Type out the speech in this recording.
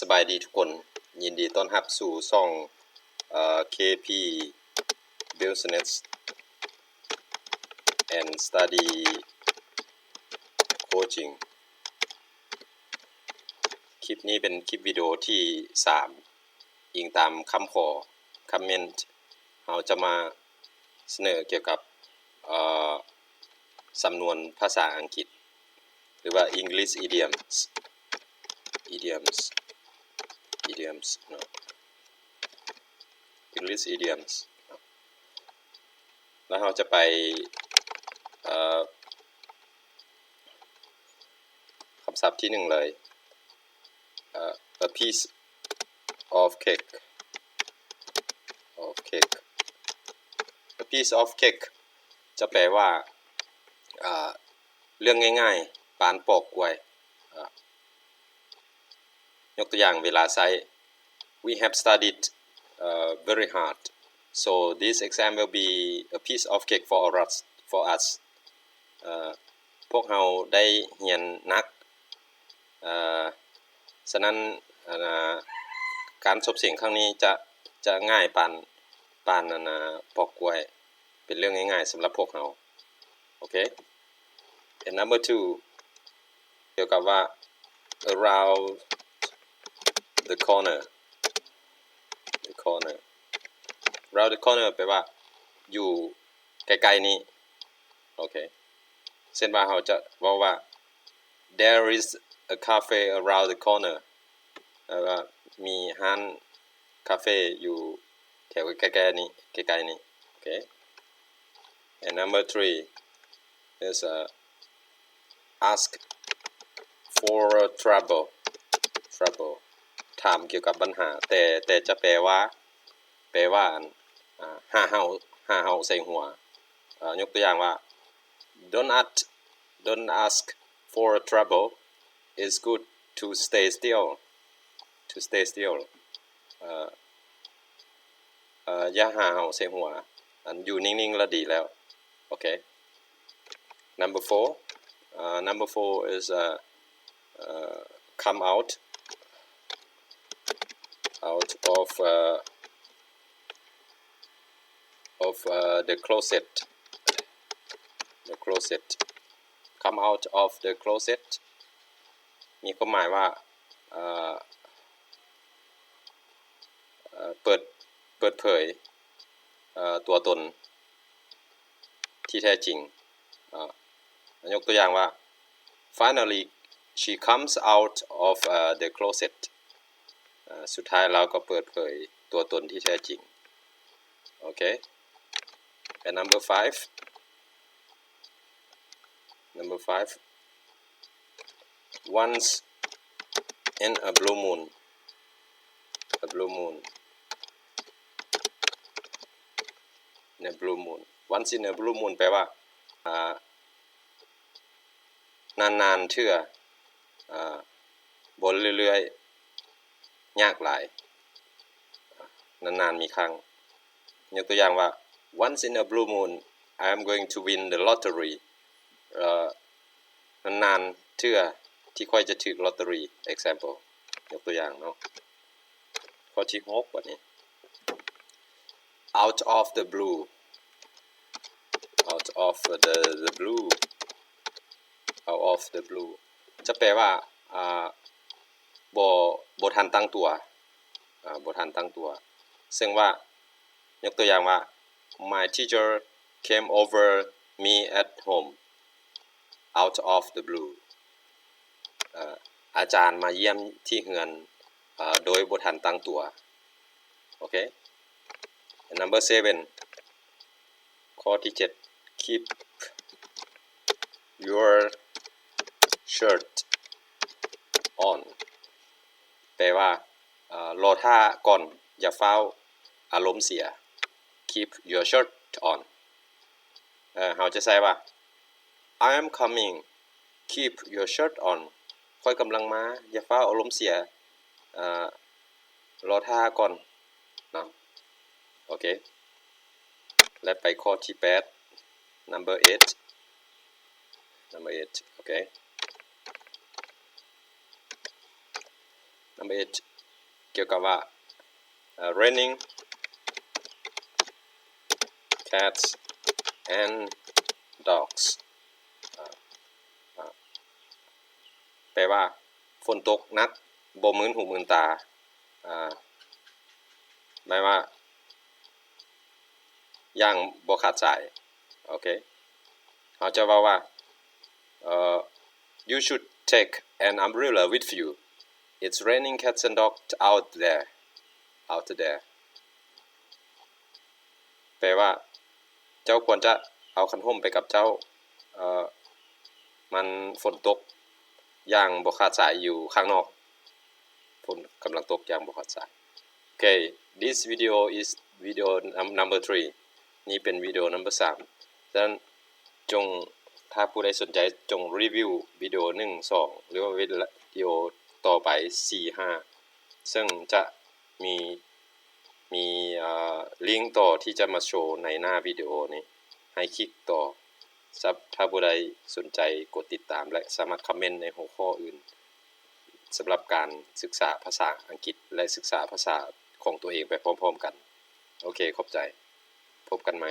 สบายดีทุกคน ยินดีต้อนรับสู่ช่องเอ่อ KP Business and Study Coaching คลิปนี้เป็นคลิปวิดีโอที่ 3 อิงตามคำขอคอมเมนต์เราจะมาเสนอเกี่ยวกับเอ่อสำนวนภาษาอังกฤษ หรือว่า English idioms idioms idioms no English idioms แล้วเราจะไปคำศัพท์ที่หนึ่งเลย a piece of cake of cake a piece of cake จะแปลว่าเรื่องง่ายๆ ปานปอกกล้วย ยกตัวอย่างเวลาใช้ we have studied uh, very hard so this exam will be a piece of cake for us for us พวกเราได้เรียนหนักฉะนั้นการสบเสียงครั้งนี้จะจะง่ายปานปานนน่ะปอกกล้วยเป็นเรื่องง่ายๆสำหรับพวกเราโอเค and number two เกี่ยวกับว่า around the corner the corner around the corner แปลว่า อยู่ใกล้ๆนี้ โอเคเช่นว่าเราจะบอกว่า there is a cafe around the corner แปลว่ามีร้านคาเฟ่อยู่แถวใกล้ๆนี้ใกล้ๆนี้โอเค and number three is uh, ask for trouble trouble ถามเกี่ยวกับปัญหา แต่แต่จะแปลว่า แปลว่าอันอ่าเฮาห้าเฮาใส่หัวยกตัวอย่างว่า don't ask don't ask for trouble it's good to stay still to stay still เอ่อเอ่ออย่าหาเฮาใส่หัวอันอยู่นิ่งๆแล้วดีแล้ว โอเค number four uh, number four is uh, uh, come out out of uh, of uh, the closet the closet come out of the closet มีความหมายว่าเอ่อเปิดเปิดเผยตัวตนที่แท้จริงอ่อยกตัวอย่างว่า finally she comes out of uh, the closet สุดท้ายเราก็เปิดเผยตัวตนที่แท้จริง โอเค and number five number five once in a blue moon a blue moon in a blue moon once in a blue moon แปลว่าานานๆเทื่ออบนเรื่อยๆ ยากหลาย นานๆมีครั้ง ยกตัวอย่างว่า once in a blue moon I am going to win the lottery นานๆเทื่อที่ค่อยจะถือลอตเตอรี่ example ยกตัวอย่างเนาะข้อที่หกวันนี้ out of the blue out of the the blue out of the blue จะแปลว่า บทันตั้งตัวบทันตั้งตัว ซึ่งว่ายกตัวอย่างว่า my teacher came over me at home out of the blue อาจารย์มาเยี่ยมที่เฮือนโดยบทันตั้งตัว โอเค Number seven ข้อที่ 7 keep your shirt on แปลว่ารอท่าก่อนอย่าเฝ้าอารมณ์เสีย keep your shirt on เอ่อเราจะใส่ว่า I am coming keep your shirt on ค่อยกำลังมา อย่าเฝ้าอารมณ์เสียเอ่อรอท่าก่อนเนาะโอเค และไปข้อที่ 8 number 8 number 8 okay number 8เกี่ยวกับว่า raining cats and dogs แปลว่าฝนตกนักบ่มืนหูมืนตาหมายว่าอย่างบ่ขาดสายโอเคเขาจะว่าว่า you should take an umbrella with you it's raining cats and dogs out there out there แปลว่า เจ้าควรจะเอาคันห่มไปกับเจ้าเอ่อมันฝนตกอย่างบ่ขาดสายอยู่ข้างนอกฝนกำลังตกอย่างบ่ขาดสาย Okay this video is video number three นี่เป็นวิดีโอ number 3ดังนั้นจงถ้าผู้ใดสนใจจงรีวิววิดีโอ 1 2 หรือว่าวิดีโอ ไป4 5ซึ่งจะมีมีลิงก์ต่อที่จะมาโชว์ในหน้าวิดีโอนี้ ให้คลิกต่อถ้าผู้ใดสนใจกดติดตามและสามารถคอมเมนต์ในหัวข้ออื่นสำหรับการศึกษาภาษาอังกฤษและศึกษาภาษาของตัวเองไปพร้อมๆกัน โอเค ขอบใจ พบกันใหม่